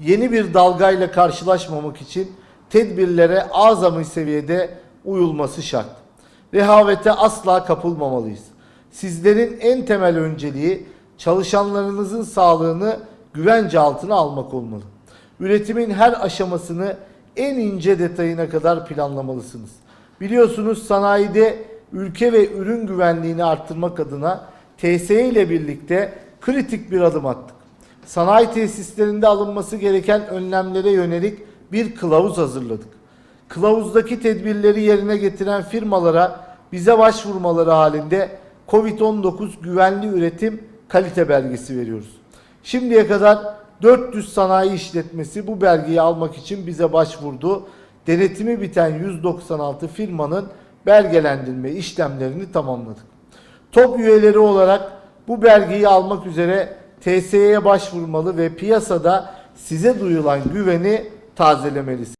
Yeni bir dalgayla karşılaşmamak için tedbirlere azami seviyede uyulması şart. Rehavete asla kapılmamalıyız. Sizlerin en temel önceliği çalışanlarınızın sağlığını güvence altına almak olmalı. Üretimin her aşamasını en ince detayına kadar planlamalısınız. Biliyorsunuz sanayide ülke ve ürün güvenliğini arttırmak adına TSE ile birlikte kritik bir adım attık. Sanayi tesislerinde alınması gereken önlemlere yönelik bir kılavuz hazırladık. Kılavuzdaki tedbirleri yerine getiren firmalara bize başvurmaları halinde COVID-19 güvenli üretim kalite belgesi veriyoruz. Şimdiye kadar 400 sanayi işletmesi bu belgeyi almak için bize başvurdu. Denetimi biten 196 firmanın belgelendirme işlemlerini tamamladık. Top üyeleri olarak bu belgeyi almak üzere TSE'ye başvurmalı ve piyasada size duyulan güveni tazelemelisiniz.